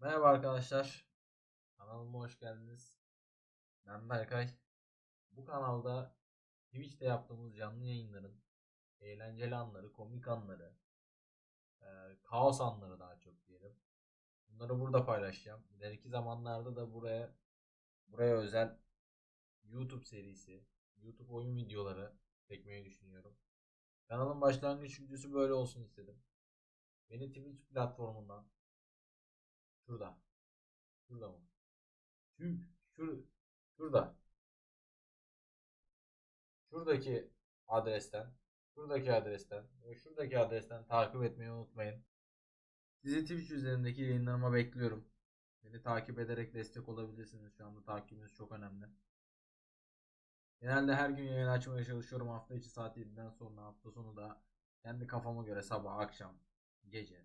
Merhaba arkadaşlar. Kanalıma hoş geldiniz. Ben Berkay. Bu kanalda Twitch'te yaptığımız canlı yayınların eğlenceli anları, komik anları, eee, kaos anları daha çok diyelim. Bunları burada paylaşacağım. İleriki zamanlarda da buraya buraya özel YouTube serisi, YouTube oyun videoları çekmeyi düşünüyorum. Kanalın başlangıç videosu böyle olsun istedim. Beni Twitch platformundan Şurada. Şurada mı? Şu, şur, şurada. Şuradaki adresten, şuradaki adresten ve şuradaki adresten takip etmeyi unutmayın. Sizi Twitch üzerindeki yayınlarıma bekliyorum. Beni takip ederek destek olabilirsiniz. Şu anda takibiniz çok önemli. Genelde her gün yayın açmaya çalışıyorum. Hafta içi saat 7'den sonra hafta sonu da kendi kafama göre sabah, akşam, gece,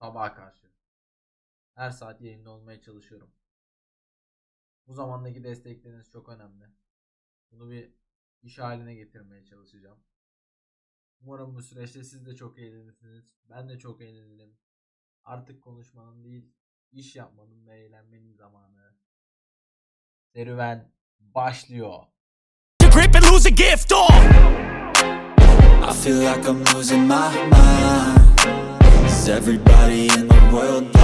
sabaha karşı her saat yayında olmaya çalışıyorum. Bu zamandaki destekleriniz çok önemli. Bunu bir iş haline getirmeye çalışacağım. Umarım bu süreçte siz de çok eğlenirsiniz. Ben de çok eğlenirim. Artık konuşmanın değil, iş yapmanın ve eğlenmenin zamanı. Serüven başlıyor. grip and lose a gift. Oh! I feel like I'm losing my mind. Is everybody in the world?